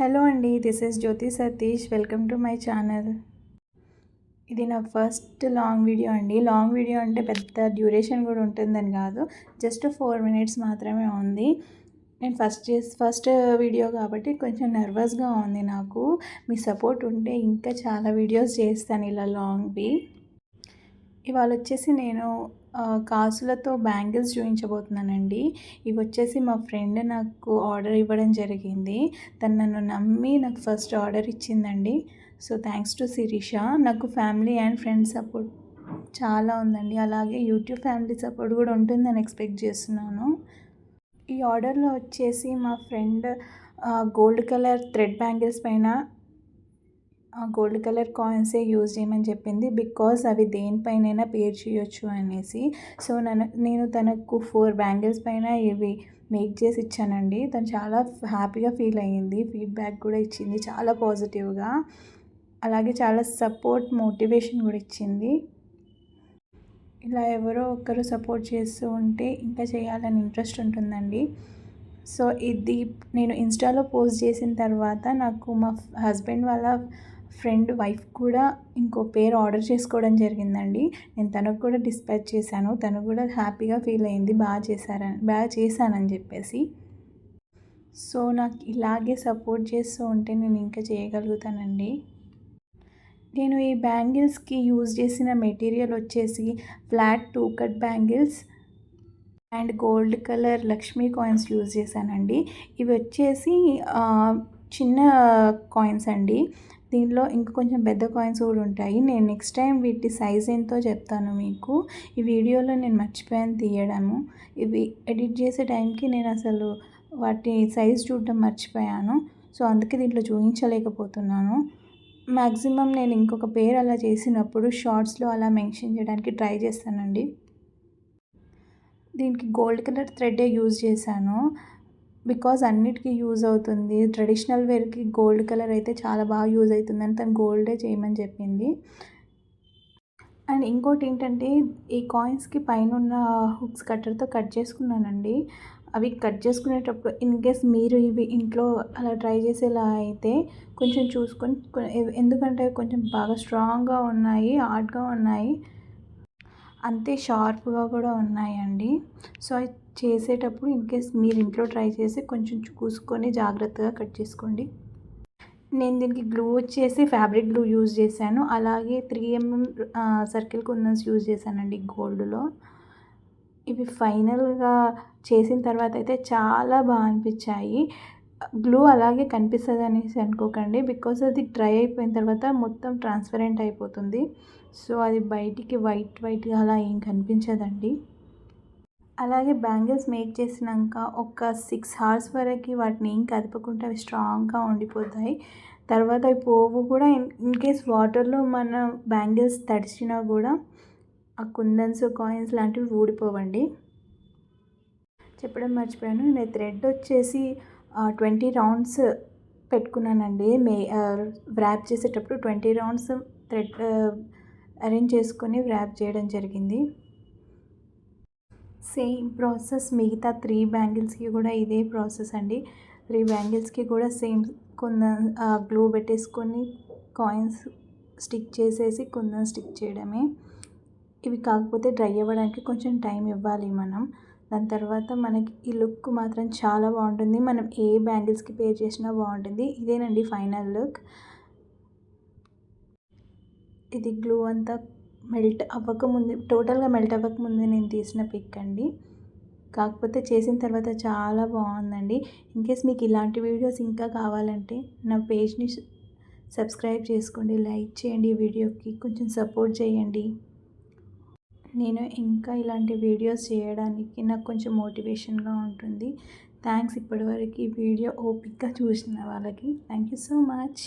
Hello అండి this is Jyoti Satish welcome to my channel ఇది నా ఫస్ట్ లాంగ్ వీడియో అండి. లాంగ్ వీడియో అంటే పెద్ద డ్యూరేషన్ కూడా ఉంటుందని కాదు జస్ట్ ఫోర్ మినిట్స్ మాత్రమే ఉంది. నేను ఫస్ట్ చేసి ఫస్ట్ వీడియో కాబట్టి కొంచెం నర్వస్గా ఉంది నాకు. మీ సపోర్ట్ ఉంటే ఇంకా చాలా వీడియోస్ చేస్తాను ఇలా లాంగ్వి ఇవాళ వచ్చేసి నేను కాసులతో బ్యాంగిల్స్ చూపించబోతున్నానండి ఇవి వచ్చేసి మా ఫ్రెండ్ నాకు ఆర్డర్ ఇవ్వడం జరిగింది. తను నన్ను నమ్మి నాకు first order ఇచ్చిందండి. So thanks to Sirisha. నాకు ఫ్యామిలీ అండ్ ఫ్రెండ్స్ సపోర్ట్ చాలా ఉందండి. అలాగే యూట్యూబ్ ఫ్యామిలీ సపోర్ట్ కూడా ఉంటుందని ఎక్స్పెక్ట్ చేస్తున్నాను. ఈ ఆర్డర్లో వచ్చేసి మా friend gold colour thread bangles పైన గోల్డ్ కలర్ కాయిన్సే యూజ్ చేయమని చెప్పింది. బికాస్ అవి దేనిపైనైనా పేర్ చేయొచ్చు అనేసి. సో నన్ను నేను తనకు ఫోర్ బ్యాంగిల్స్ పైన ఇవి మేక్ చేసి ఇచ్చానండి. తను చాలా హ్యాపీగా ఫీల్ అయ్యింది. ఫీడ్బ్యాక్ కూడా ఇచ్చింది. చాలా పాజిటివ్గా. అలాగే చాలా సపోర్ట్ మోటివేషన్ కూడా ఇచ్చింది. ఇలా ఎవరో ఒకరు సపోర్ట్ చేస్తూ ఉంటే ఇంకా చేయాలని ఇంట్రెస్ట్ ఉంటుందండి. సో ఇది నేను ఇన్స్టాలో పోస్ట్ చేసిన తర్వాత నాకు మా హస్బెండ్ వాళ్ళ ఫ్రెండ్ వైఫ్ కూడా ఇంకో పేరు ఆర్డర్ చేసుకోవడం జరిగిందండి. నేను తనకు కూడా డిస్పాచ్ చేశాను. తను కూడా హ్యాపీగా ఫీల్ అయింది. బాగా చేశారని బాగా చేశానని చెప్పేసి. సో నాకు ఇలాగే సపోర్ట్ చేస్తూ ఉంటే నేను ఇంకా చేయగలుగుతానండి. నేను ఈ బ్యాంగిల్స్కి యూజ్ చేసిన మెటీరియల్ వచ్చేసి flat two cut bangles and gold colour Lakshmi coins use చేశానండి. ఇవి వచ్చేసి చిన్న కాయిన్స్ అండి. దీనిలో ఇంకా కొంచెం పెద్ద కాయిన్స్ కూడా ఉంటాయి. నేను నెక్స్ట్ టైం వీటి సైజ్ ఎంతో చెప్తాను మీకు. ఈ వీడియోలో నేను మర్చిపోయాను తీయడము. ఇవి ఎడిట్ చేసే టైంకి నేను అసలు వాటి సైజ్ చూడటం మర్చిపోయాను. సో అందుకే దీంట్లో చూపించలేకపోతున్నాను మ్యాక్సిమం నేను ఇంకొక పేరు అలా చేసినప్పుడు షార్ట్స్లో అలా మెన్షన్ చేయడానికి ట్రై చేస్తానండి. దీనికి గోల్డ్ కలర్ థ్రెడ్డే యూజ్ చేశాను. బికాజ్ అన్నిటికీ యూజ్ అవుతుంది. ట్రెడిషనల్ వేర్కి గోల్డ్ కలర్ అయితే చాలా బాగా యూజ్ అవుతుందని తను గోల్డే చేయమని చెప్పింది. అండ్ ఇంకోటి ఏంటంటే ఈ కాయిన్స్కి పైన ఉన్న హుక్స్ కట్టర్తో కట్ చేసుకున్నానండి. అవి కట్ చేసుకునేటప్పుడు ఇన్ కేస్ మీరు ఇవి ఇంట్లో అలా ట్రై చేసేలా అయితే కొంచెం చూసుకొని ఎందుకంటే కొంచెం బాగా స్ట్రాంగ్గా ఉన్నాయి హార్డ్గా ఉన్నాయి. అంతే షార్ప్గా కూడా ఉన్నాయండి. సో చేసేటప్పుడు ఇన్ కేస్ మీరు ఇంట్లో ట్రై చేసి కొంచెం చూసుకొని జాగ్రత్తగా కట్ చేసుకోండి. నేను దీనికి గ్లూ వచ్చేసి ఫ్యాబ్రిక్ గ్లూ యూజ్ చేశాను. అలాగే three MM circle kundans use చేశానండి గోల్డ్లో. ఇవి ఫైనల్గా చేసిన తర్వాత అయితే చాలా బాగా అనిపించాయి. గ్లూ అలాగే కనిపిస్తుంది అనేసి అనుకోకండి. బికాస్ అది డ్రై అయిపోయిన తర్వాత మొత్తం ట్రాన్స్పరెంట్ అయిపోతుంది. సో అది బయటికి వైట్ వైట్గా అలా ఏం కనిపించదండి. అలాగే బ్యాంగిల్స్ మేక్ చేసినాక ఒక సిక్స్ అవర్స్ వరకు వాటిని ఏం కదపకుండా అవి స్ట్రాంగ్గా ఉండిపోతాయి. తర్వాత అవి పోవు కూడా ఇన్ కేస్ వాటర్లో మన బ్యాంగిల్స్ తడిచినా కూడా ఆ కుందన్స్ కాయిన్స్ లాంటివి ఊడిపోవండి. చెప్పడం మర్చిపోయాను. నేను థ్రెడ్ వచ్చేసి ట్వంటీ రౌండ్స్ పెట్టుకున్నానండి. మే వ్రాప్ చేసేటప్పుడు ట్వంటీ రౌండ్స్ థ్రెడ్ అరేంజ్ చేసుకొని వ్రాప్ చేయడం జరిగింది. సేమ్ ప్రాసెస్ మిగతా త్రీ బ్యాంగిల్స్కి కూడా ఇదే ప్రాసెస్ అండి. త్రీ బ్యాంగిల్స్కి కూడా సేమ్ కొంద గ్లూ పెట్టేసుకొని కాయిన్స్ స్టిక్ చేసేసి కొందరు స్టిక్ చేయడమే. ఇవి కాకపోతే డ్రై అవ్వడానికి కొంచెం టైం ఇవ్వాలి మనం. దాని తర్వాత మనకి ఈ లుక్ మాత్రం చాలా బాగుంటుంది. మనం ఏ బ్యాంగిల్స్కి పేర్ చేసినా బాగుంటుంది. ఇదేనండి ఫైనల్ లుక్. ఇది గ్లూ అంతా మెల్ట్ అవ్వకముందు టోటల్గా మెల్ట్ అవ్వకముందు నేను తీసిన పిక్ అండి. కాకపోతే చేసిన తర్వాత చాలా బాగుందండి. ఇన్కేస్ మీకు ఇలాంటి వీడియోస్ ఇంకా కావాలంటే నా పేజ్ని సబ్స్క్రైబ్ చేసుకోండి లైక్ చేయండి వీడియోకి కొంచెం సపోర్ట్ చేయండి. నేను ఇంకా ఇలాంటి వీడియోస్ చేయడానికి నాకు కొంచెం మోటివేషన్గా ఉంటుంది. థ్యాంక్స్ ఇప్పటివరకు ఈ వీడియో ఓపిక్గా చూసిన వాళ్ళకి. Thank you so much.